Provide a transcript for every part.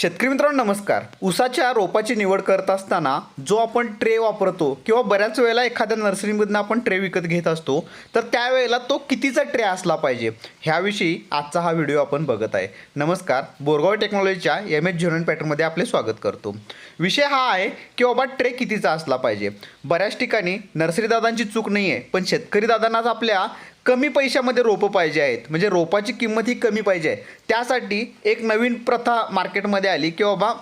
शेतकरी मित्रांनो नमस्कार. ऊसाच्या रोपाची निवड करत असताना जो आपण ट्रे वापरतो किंवा बऱ्याच वेळेला एखाद्या नर्सरीमधनं आपण ट्रे विकत घेत असतो तर त्यावेळेला तो कितीचा ट्रे असला पाहिजे? ह्याविषयी आजचा हा व्हिडिओ आपण बघत आहे. नमस्कार. बोरगाव टेक्नॉलॉजीच्या एम एच झिरोन पॅटर्नमध्ये आपले स्वागत करतो. विषय हा आहे की बाबा ट्रे कितीचा असला पाहिजे? बऱ्याच ठिकाणी नर्सरी दादांची चूक नाही आहे पण शेतकरी दादांनाच आपल्या कमी पैशामध्ये रोपं पाहिजे आहेत. म्हणजे रोपाची किंमत ही कमी पाहिजे. आहे त्यासाठी एक नवीन प्रथा मार्केटमध्ये आली की बाबा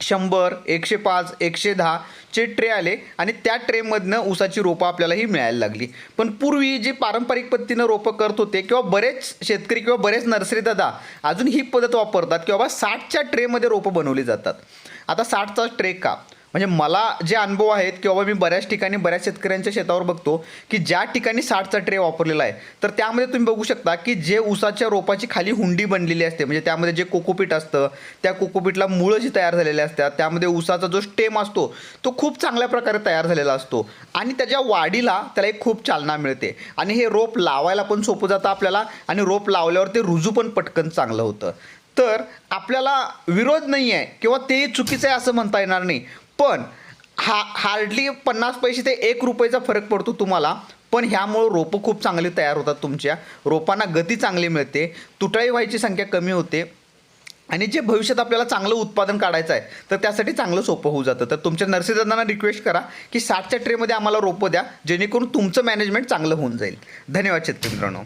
शंभर एकशे पाच एकशे दहाचे ट्रे आले आणि त्या ट्रेमधनं ऊसाची रोपं आपल्यालाही मिळायला लागली. पण पूर्वी जे पारंपरिक पद्धतीनं रोपं करत होते किंवा बरेच शेतकरी किंवा बरेच नर्सरी दादा अजून ही पद्धत वापरतात की बाबा साठच्या ट्रेमध्ये रोपं बनवली जातात. आता साठचा ट्रे का? म्हणजे मला जे अनुभव आहेत की बाबा मी बऱ्याच ठिकाणी बऱ्याच शेतकऱ्यांच्या शेतावर बघतो की ज्या ठिकाणी साठचा ट्रे वापरलेला आहे तर त्यामध्ये तुम्ही बघू शकता की जे ऊसाच्या रोपाची खाली हुंडी बनलेली असते म्हणजे त्यामध्ये जे कोकोपीट असतं त्या कोकोपीटला मुळं जी तयार झालेली असतात त्यामध्ये ऊसाचा जो स्टेम असतो तो खूप चांगल्या प्रकारे तयार झालेला असतो आणि त्याच्या वाढीला त्याला एक खूप चालना मिळते आणि हे रोप लावायला पण सोपं जातं आपल्याला आणि रोप लावल्यावर ते रुजू पण पटकन चांगलं होतं. तर आपल्याला विरोध नाही आहे किंवा तेही चुकीचं आहे असं म्हणता येणार नाही पण हा हार्डली पन्नास पैसे ते एक रुपयाचा फरक पडतो तुम्हाला. पण ह्यामुळं रोपं खूप चांगली तयार होतात तुमच्या. रोपांना गती चांगली मिळते. तुटाळी व्हायची संख्या कमी होते. आणि जे भविष्यात आपल्याला चांगलं उत्पादन काढायचं आहे तर त्यासाठी चांगलं सोपं होऊ जातं. तर तुमच्या नर्सरीदारांना रिक्वेस्ट करा की साठच्या ट्रेमध्ये आम्हाला रोपं द्या जेणेकरून तुमचं मॅनेजमेंट चांगलं होऊन जाईल. धन्यवाद शेतकरी मित्रांनो.